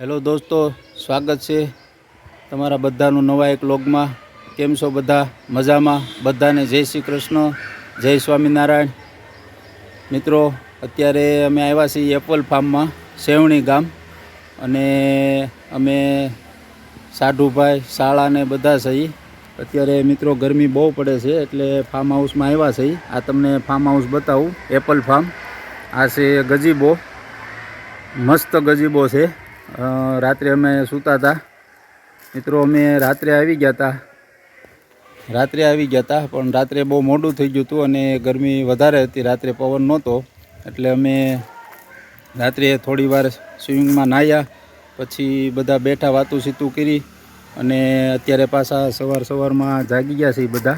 Hello દોસ્તો, સ્વાગત છે તમારા બધાનું નવા એક લોગમાં. કેમ છો બધા? મજામાં? બધાને જય શ્રી કૃષ્ણ, જય સ્વામિનારાયણ. મિત્રો, અત્યારે અમે આવ્યા છીએ એપલ ફાર્મમાં, સેવણી ગામ. અને અમે સાઢુભાઈ શાળાને બધા સહી અત્યારે મિત્રો ગરમી બહુ પડે છે, એટલે ફાર્મ હાઉસમાં આવ્યા છે આ તમને ફાર્મ હાઉસ બતાવું, એપલ ફાર્મ આ છે ગજીબો. મસ્ત ગજીબો છે. રાત્રે અમે સૂતા હતા. મિત્રો, અમે રાત્રે આવી ગયા હતા. રાત્રે આવી ગયા હતા, પણ રાત્રે બહુ મોડું થઈ ગયું હતું અને ગરમી વધારે હતી. રાત્રે પવન નહોતો, એટલે અમે રાત્રે થોડી વાર સ્વિમિંગમાં નાહ્યા. પછી બધા બેઠા વાતું સીતું કરી અને અત્યારે પાછા સવાર સવારમાં જાગી ગયા છે બધા.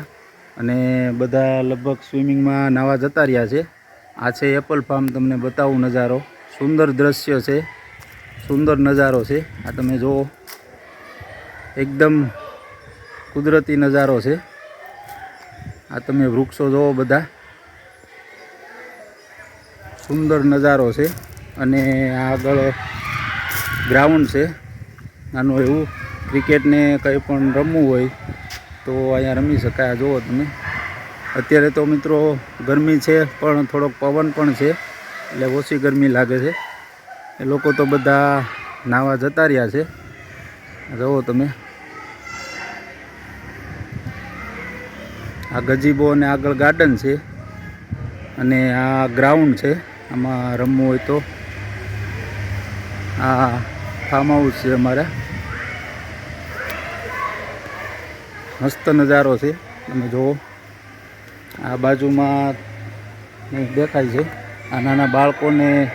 અને બધા લગભગ સ્વિમિંગમાં નાવા જતા રહ્યા છે. આ છે એપલ ફાર્મ, તમને બતાવું નજારો. સુંદર દ્રશ્ય છે. સુંદર નજારો છે. આ તમે જુઓ. એકદમ કુદરતી નજારો છે. આ તમે વૃક્ષો જુઓ બધા. સુંદર નજારો છે અને આગળ ગ્રાઉન્ડ છે. નાનું એવું ક્રિકેટને કંઈ પણ રમવું હોય તો અહીંયા રમી શકાય. જુઓ તમે. અત્યારે તો મિત્રો ગરમી છે, પણ થોડોક પવન પણ છે. એટલે ઓછી ગરમી લાગે છે. એ લોકો તો બધા નાવા જતા રહ્યા છે. જુઓ તમે. આ ગજીબો અને આગળ ગાર્ડન છે. અને આ ગ્રાઉન્ડ છે. આમાં રમવું હોય તો. આ ફાર્મ હાઉસ છે અમારા. મસ્ત નજારો છે. તમે જુઓ. આ બાજુમાં દેખાય છે. આ નાના બાળકોને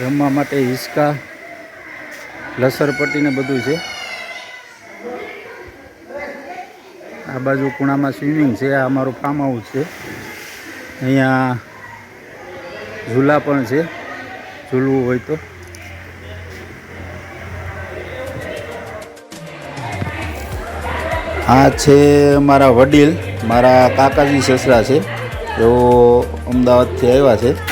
રમવા માટે હિંચકા લસરપટ્ટી ને બધું છે. આ બાજુ ખૂણામાં સ્વિમિંગ છે, આ અમારું ફાર્મ હાઉસ છે. અહીંયા ઝૂલા પણ છે, ઝૂલવું હોય તો. આ છે મારા વડીલ, મારા કાકાજી સસરા છે, તેઓ અમદાવાદથી આવ્યા છે.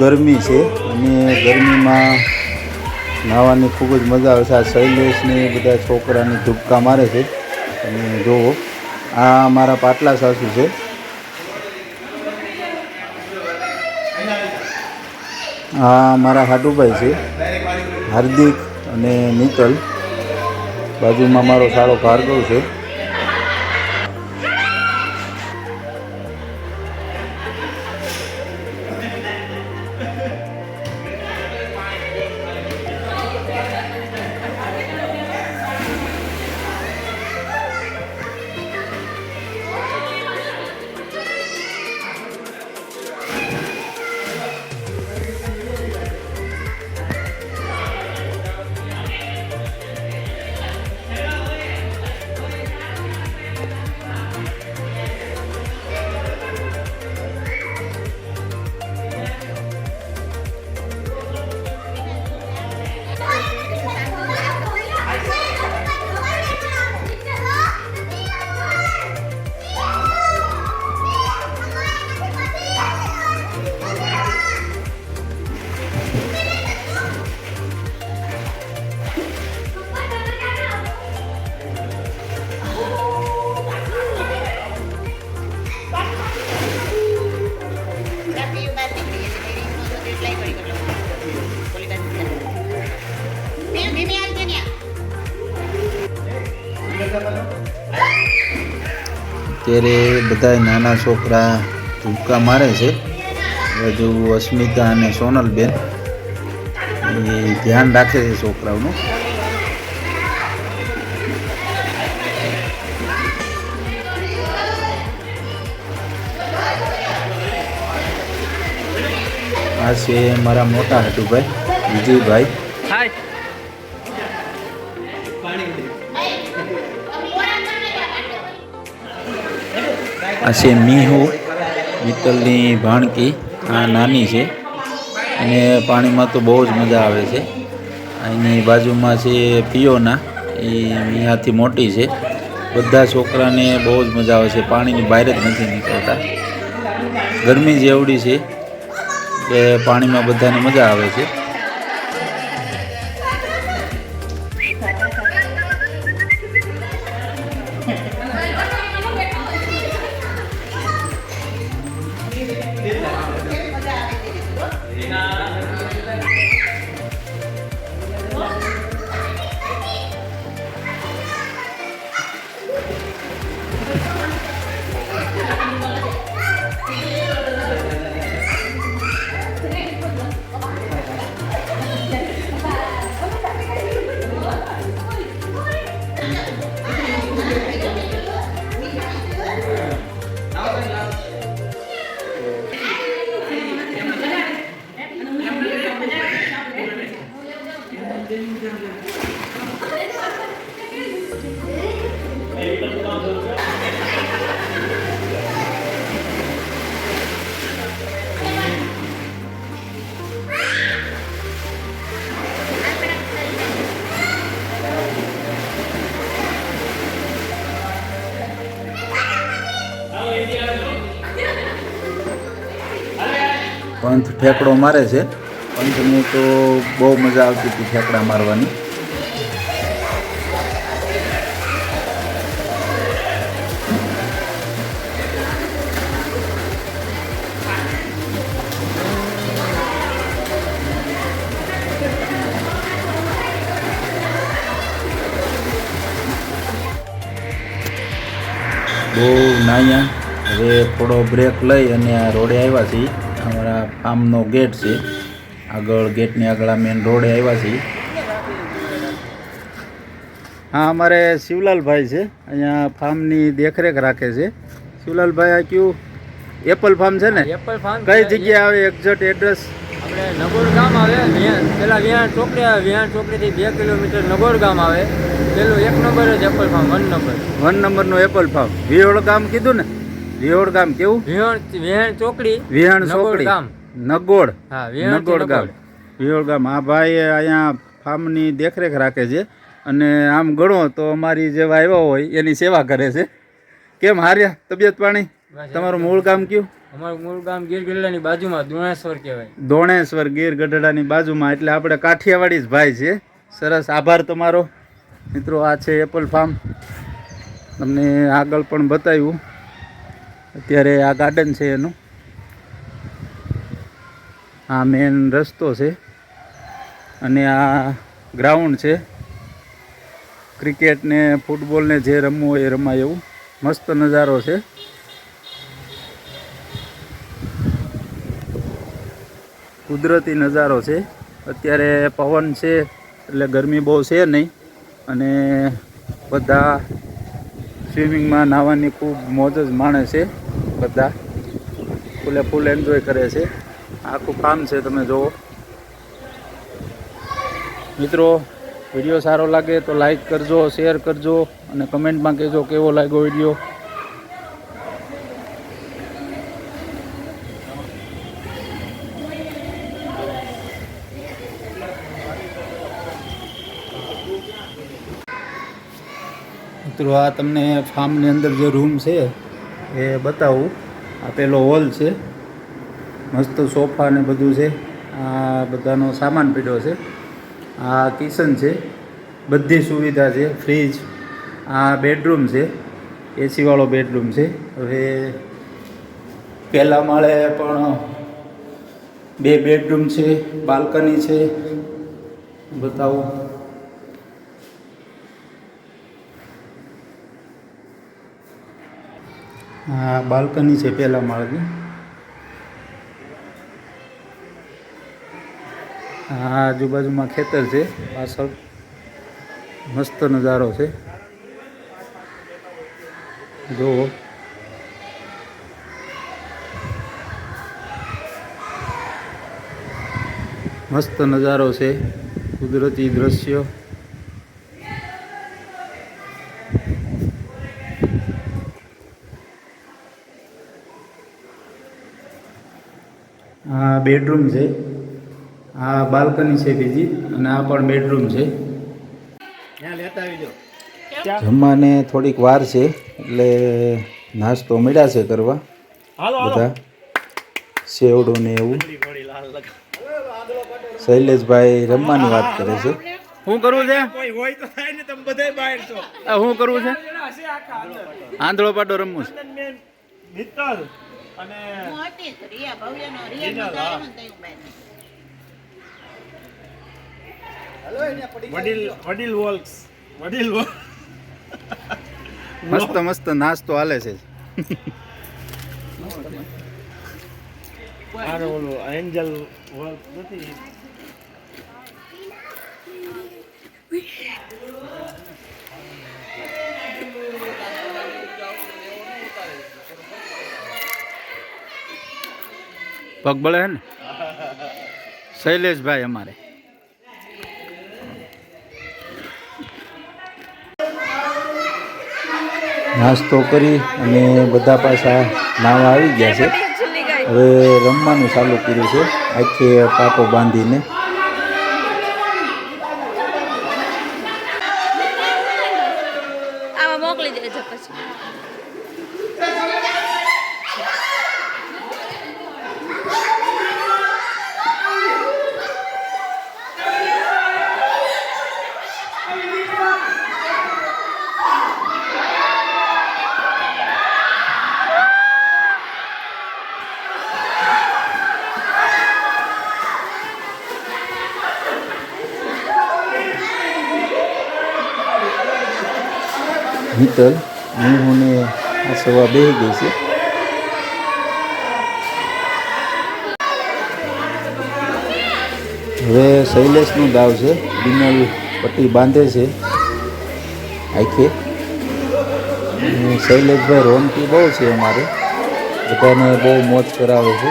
ગરમી છે અને ગરમીમાં નાહવાની ખૂબ જ મજા આવે છે. આ શૈલેષને બધા છોકરાની ધૂપકા મારે છે. તમે જુઓ આ મારા પાટલા સાસુ છે. આ મારા હાટુભાઈ છે, હાર્દિક અને મિત્તલ બાજુમાં મારો સારો ભાર્ગવ છે. અત્યારે બધા નાના છોકરા ધૂપકા મારે છે. હજુ અસ્મિતા અને સોનલબેન, એ ધ્યાન રાખે છે છોકરાઓનું. આ છે મારા મોટા હટુભાઈ વિજયભાઈ આ છે મીહુ મિત્તલની ભાણકી, આ નાની છે. અને પાણીમાં તો બહુ જ મજા આવે છે. એની બાજુમાં છે પિયોના, એ મીહાથી મોટી છે. બધા છોકરાને બહુ જ મજા આવે છે. પાણીની બહાર જ નથી નીકળતા. ગરમી જેવડી છે કે પાણીમાં બધાને મજા આવે છે. પંથ ઠેકડો મારે છે. પંથની તો બહુ મજા આવતી હતી ઠેકડા મારવાની. બહુ નાયા. હવે થોડો બ્રેક લઈ અને આ રોડે આવ્યા છીએ. અમારા ફાર્મનો ગેટ છે. આગળ ગેટની આગળ આ મેન રોડે આવ્યા છીએ. હા અમારે શિવલાલભાઈ છે. અહીંયા ફાર્મની દેખરેખ રાખે છે. શિવલાલભાઈ આ કયું એપલ ફાર્મ છે ને? એપલ ફાર્મ કઈ જગ્યાએ આવે એક્ઝેક્ટ એડ્રેસ? આપણે નગોર ગામ આવે. પેલા વિહાણ ચોકડી આવે. વિહાણ ચોકડીથી બે કિલોમીટર નગોર ગામ આવે. પેલું એક નંબર જ apple farm one number. One નંબરનું એપલ ફાર્મ. વિહોળ ગામ કીધું ને? વિહોળ ગામ કેવું? વિહાણ વિહાણ ચોકડી વિહાણ ચોકડી. ગામ. નગોડ હા વિહાણ નગોડ ગામ. વિહોળ ગામ. આ ભાઈ અહીંયા ફાર્મની દેખરેખ રાખે છે અને આમ ગણો તો અમારી જેવા આવ્યા હોય એની સેવા કરે છે. કેમ હાર્યા? તબિયત પાણી? તમારું મૂળ ગામ કયું? અમારું મૂળ ગામ ગીર ગઢડાની બાજુમાં દોણેશ્વર કહેવાય. દોણેશ્વર ગીર ગઢડાની બાજુમાં. એટલે આપણે કાઠિયાવાડી જ ભાઈ છે. સરસ આભાર તમારો. મિત્રો આ છે એપલ ફાર્મ. તમને આગળ પણ બતાવ્યું. અત્યારે આ ગાર્ડન છે એનું. આ મેન રસ્તો છે. અને આ ગ્રાઉન્ડ છે. ક્રિકેટ ને ફૂટબોલ ને જે રમવું હોય એ રમાય એવું. મસ્ત નજારો છે. કુદરતી નજારો છે. અત્યારે પવન છે, એટલે ગરમી બહુ છે નહીં. અને બધા સ્વિમિંગમાં નાહવાની ખૂબ મોજ જ માણે છે. બધા ફૂલે ફૂલ એન્જોય કરે છે. આખું કામ છે, તમે જુઓ મિત્રો વીડિયો સારો લાગે તો લાઈક કરજો શેર કરજો અને કમેન્ટમાં કહેજો કેવો લાગ્યો વીડિયો મિત્રો, આ તમને ફાર્મની અંદર જે રૂમ છે એ બતાવું. આ પેલો હોલ છે. મસ્ત સોફા ને બધું છે. આ બધાનો સામાન પીડ્યો છે. આ કિચન છે. બધી સુવિધા છે. ફ્રીજ, આ બેડરૂમ છે. એસીવાળો બેડરૂમ છે. હવે પહેલા માળે પણ બે બેડરૂમ છે, બાલ્કની છે. બતાવું. હા, બાલ્કની છે પહેલા માળની. આ આજુબાજુમાં ખેતર છે, પાછળ મસ્ત નજારો છે. જુઓ. મસ્ત નજારો છે, કુદરતી દ્રશ્ય. બેડરૂમ છે. આ બાલ્કની છે બીજી અને આ પણ બેડરૂમ છે. જમવાને થોડીક વાર છે એટલે નાસ્તો મળ્યા છે કરવા. બધા. સેવડું ને એવું. શૈલેષભાઈ રમવાની વાત કરે છે. શું કરવું છે? શું કરવું છે. આંધળો પાડો રમવું છે. મોટી જ રિયા ભવ્યનો રિયા બધા આવ્યા ને તઈ ઊભા હતા. વડીલ વડીલ વોલ્ક્સ. વડીલ મસ્ત મસ્ત નાસ્તો હાલે છે. આને ઓલું એન્જલ વોલ્ક નથી. પગ બળે હે ને? શૈલેષભાઈ અમારે. નાસ્તો કરી અને બધા પાછા નાવા આવી ગયા છે. હવે રમવાનું ચાલુ કર્યું છે. આખે પાટો બાંધીને આમાં મોકલી દેજો પછી મિત્તલ હું ને આ સવા બે ગઈ છે. હવે શૈલેષનું દાવ છે બિનલ પટ્ટી બાંધે છે આખે. શૈલેષભાઈ રોનકી બહુ છે અમારે, બધાને બહુ મોજ કરાવે છે.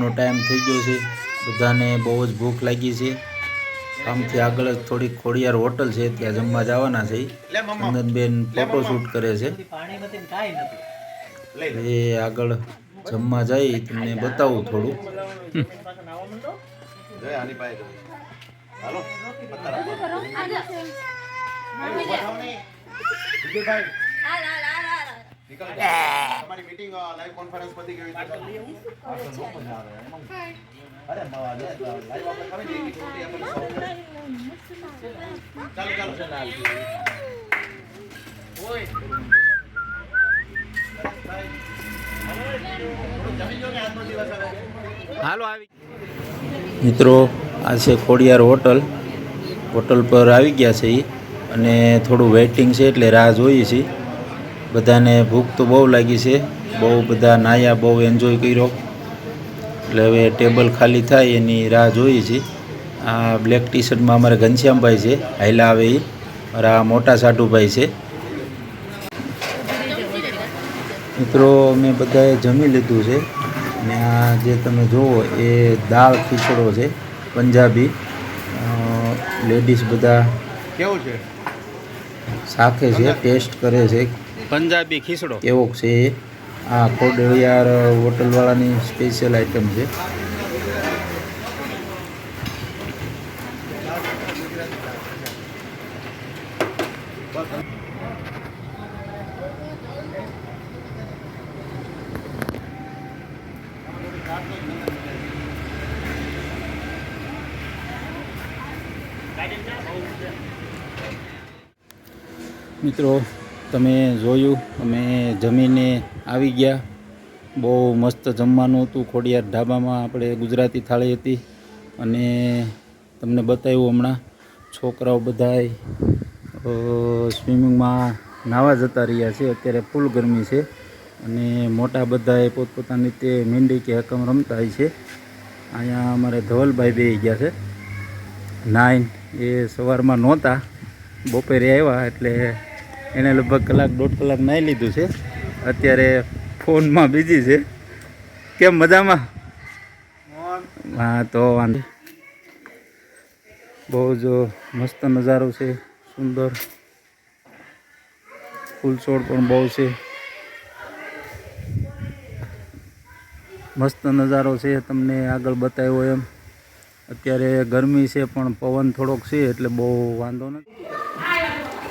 બપોરનો ટાઈમ થઈ ગયો છે. બધાને બહુ જ ભૂખ લાગી છે. આમથી આગળ જ થોડીક ખોડિયાર હોટલ છે ત્યાં જમવા જવાના છે. ચંદનબેન ફોટો શૂટ કરે છે. એ આગળ જમવા જઈ તમને બતાવું થોડું. હાલ. હાલ હાલ હાલ હાલો આવી. મિત્રો આ છે ખોડિયાર હોટલ. હોટલ પર આવી ગયા છે એ અને થોડું વેઇટિંગ છે એટલે રાહ જોઈએ છીએ. બધાને ભૂખ તો બહુ લાગી છે. બહુ બધા નાયા બહુ એન્જોય કર્યો. એટલે હવે ટેબલ ખાલી થાય એની રાહ જોઈએ છીએ આ બ્લેક ટી શર્ટમાં અમારે ઘનશ્યામભાઈ છે હાઈલા આવે એ. મારા મોટા સાઢુભાઈ છે. મિત્રો મેં બધાએ જમી લીધું છે. અને આ જે તમે જુઓ એ દાળ ખીચડો છે પંજાબી. લેડીઝ બધા કેવું છે? શાખે છે ટેસ્ટ કરે છે. પંજાબી ખીચડો. કેવો છે. એ આ ખોડિયાર હોટલવાળાની સ્પેશિયલ આઈટમ છે. મિત્રો તમે જોયું, અમે જમીને આવી ગયા. બહુ મસ્ત જમવાનું હતું. ખોડિયાર ઢાબામાં આપણે ગુજરાતી થાળી હતી. અને તમને બતાવ્યું હમણાં, છોકરાઓ બધાય સ્વિમિંગમાં નાવા જતા રહ્યા છે. અત્યારે ફૂલ ગરમી છે. અને મોટા બધાએ પોતપોતાની રીતે મીંડી કે હકમ રમતા હોય છે. અહીંયા અમારે ધવલભાઈ બે ગયા છે. નાઈન એ સવારમાં નહોતા. બપોરે આવ્યા એટલે એને લગભગ કલાક, દોઢ કલાક નાહી લીધું છે. અત્યારે ફોનમાં બીજી છે. કેમ મજામાં? હા, તો વાંધો. બહુ જ મસ્ત નજારો છે, સુંદર. ફૂલ છોડ પણ બહુ છે. મસ્ત નજારો છે, તમને આગળ બતાવ્યો એમ. અત્યારે ગરમી છે, પણ પવન થોડોક છે, એટલે બહુ વાંધો નથી.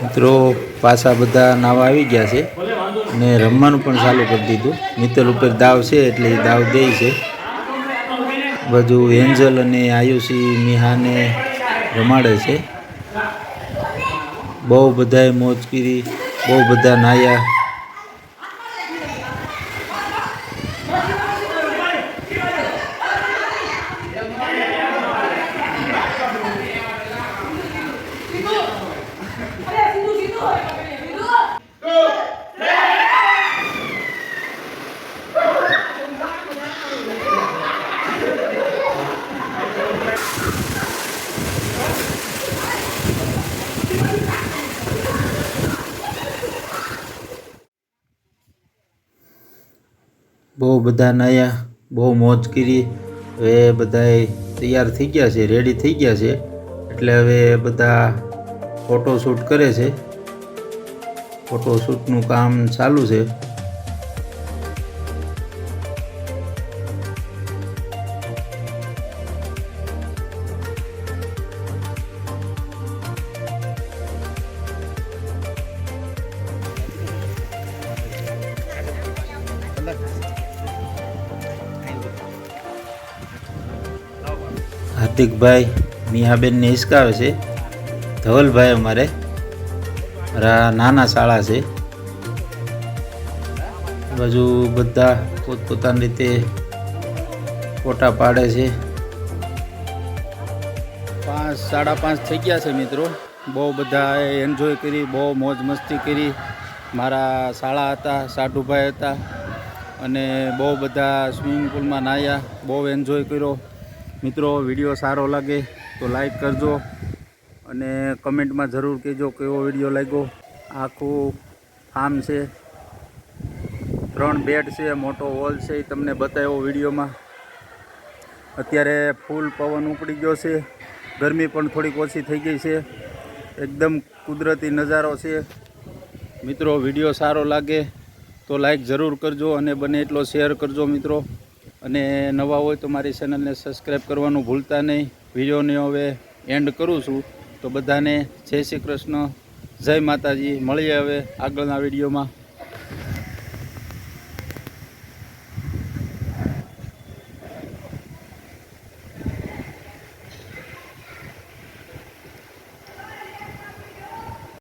મિત્રો, પાછા બધા નાવા આવી ગયા છે ને રમવાનું પણ ચાલુ કરી દીધું. મિત્તલ ઉપર દાવ છે એટલે દાવ દે છે. બધું એન્જલ અને આયુષી, મિહાને રમાડે છે. બહુ બધાએ મોજ કરી, બહુ બધા નાયા. બધા નાયા, બહુ મોજ કરી. હવે બધાએ તૈયાર થઈ ગયા છે રેડી થઈ ગયા છે. એટલે હવે બધા ફોટોશૂટ કરે છે. ફોટોશૂટનું કામ ચાલુ છે. હાર્દિકભાઈ મિયાબેનને હિસકાવે છે. ધવલભાઈ અમારે મારા નાના શાળા છે. બાજુ બધા પોતપોતાની રીતે ફોટા પાડે છે. પાંચ, સાડા પાંચ થઈ ગયા છે મિત્રો. બહુ બધા એન્જોય કરી, બહુ મોજ મસ્તી કરી. મારા શાળા હતા સાઢુભાઈ હતા. અને બહુ બધા સ્વિમિંગ પુલમાં નાહ્યા, બહુ એન્જોય કર્યો. મિત્રો, વીડિયો સારો લાગે તો લાઈક કરજો અને કમેન્ટમાં જરૂર કહેજો કેવો વીડિયો લાગ્યો. આખું ફાર્મ છે, ત્રણ બેડ છે, મોટો હોલ છે, એ તમને બતાવ્યો વિડીયોમાં. અત્યારે ફૂલ પવન ઉપડી ગયો છે, ગરમી પણ થોડીક ઓછી થઈ ગઈ છે, એકદમ કુદરતી નજારો છે. મિત્રો, વીડિયો સારો લાગે તો લાઈક જરૂર કરજો અને બને એટલો શેર કરજો મિત્રો. અને નવા હોય તો મારી ચેનલને સબસ્ક્રાઈબ કરવાનું ભૂલતા નહીં. વિડીયોને હવે એન્ડ કરું છું. તો બધાને જય શ્રી કૃષ્ણ. જય માતાજી. મળીએ હવે આગળના વિડીયોમાં.